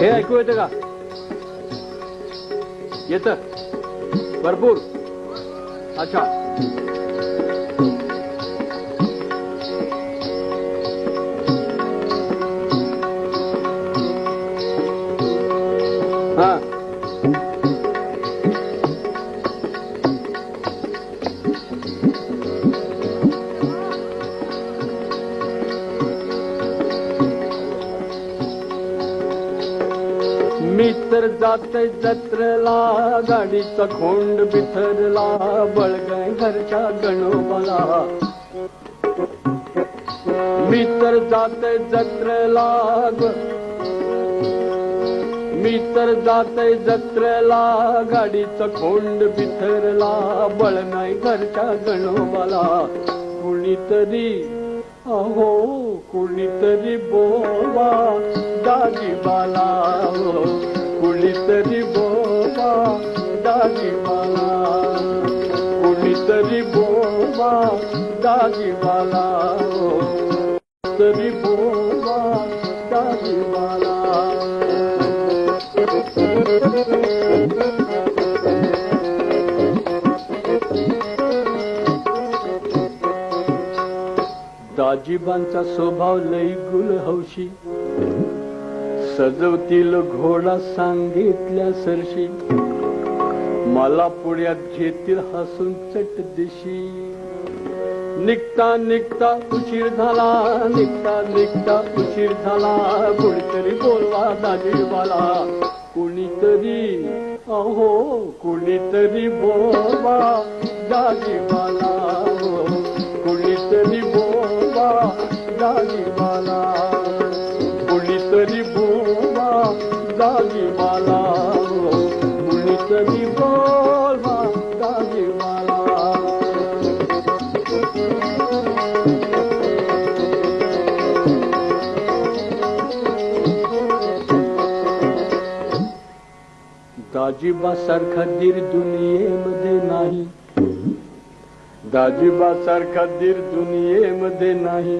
हे ऐकू येतं का? येत. भरपूर. अच्छा. हा. जाते जत्रेला गाडीचा खोंड बिथरला बळगाय घरच्या गणोबाला. मी तर जाते जत्रेला मी तर जाते जत्रेला गाडीचा खोंड बिथरला बळ नाही घरच्या गणोबाला. कुणीतरी अहो ڪڻيتري تري بوم بالا ڪڻيتري ڪڙي تري بالا ڪڻيتري مال ڪري بالا تري بوما ڏاڍي مال आजीबांचा स्वभाव लई गुल हौशी. सजवतील घोडा सांगितल्या सरशी. मला पुण्यात घेतील हसून चट दिशी. निघता निघता उशीर झाला निघता निघता उशीर झाला. कोणीतरी बोलवा दाजीबाला. कुणीतरी अहो कुणीतरी बोलवा दाजीबाला. दाजीबासारखा दीर दुनियेमध्ये नाही. दाजीबासारखा दीर दुनियेमध्ये नाही.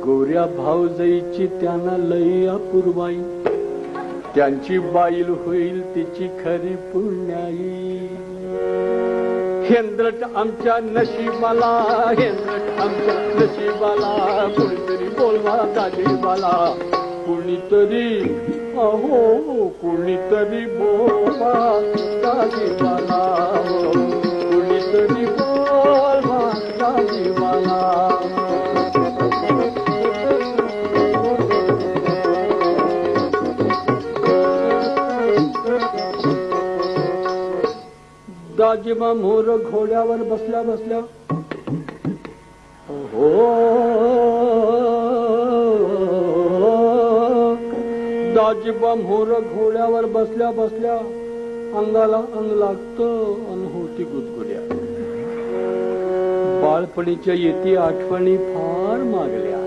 गोऱ्या भावजईची त्यांना लई अपूर्वाई. त्यांची बाईल होईल तिची खरी पुण्याई. हेंद्रट आमच्या नशिबाला हेंद्रट आमच्या नशिबाला कोणीतरी बोलवा दाजीबाला. कोणीतरी अहो कुणीतरी बोलवा दाजीबाला हो. कुणीतरी बोलवा दाजीबाला दाजीबा मोर घोड्यावर बसल्या बसल्या हो दाजीबा मोर घोड्यावर बसल्या बसल्या अंगाला अंग लागत अन होती गुदगुड्या. बाळपणीच्या येती आठवणी फार मागल्या.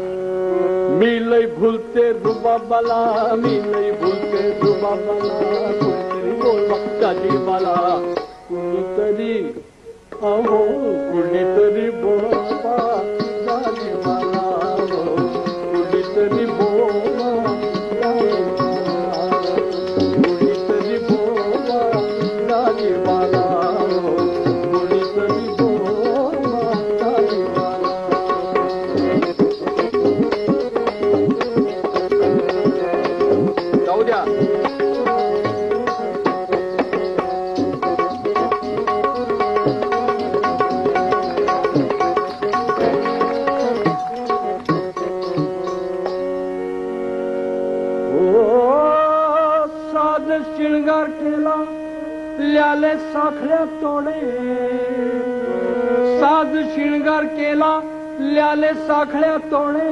मी लय भुलते रुबाबाला मी लय भुलते रुबाबाला कोणीतरी बोलवा दाजीबाला कुणीतरी अहो कुणीतरी बोलवा शिणगार केला ल्याले साखळ्या तोडे. साज शिणगार केला ल्याले साखळ्या तोडे.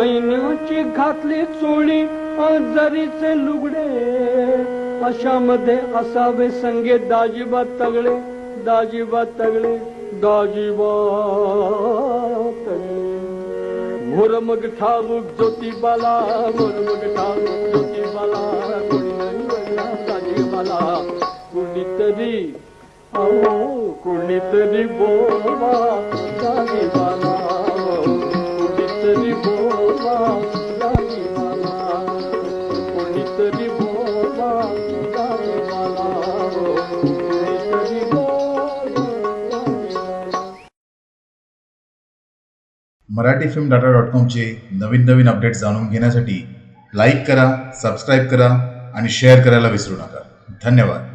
ऐन्याची घातली चोळी जरीचे लुगडे. अशामध्ये असावे संगे दाजीबा तगडे दाजीबा तगडे दाजीबा तगडे. मुरमग ठाऊक ज्योतिबाला मुरमग ठाऊक ज्योतिबाला मला कुणीतरी कुणीतरी बोवा मला कुणीतरी बोवा मला कुणीतरी बोवा मला कुणीतरी मराठी फिल्म डाटा डॉट कॉमचे नवीन नवीन अपडेट जाणून घेण्यासाठी लाईक करा सबस्क्राईब करा आणि शेअर करायला विसरू नका. धन्यवाद.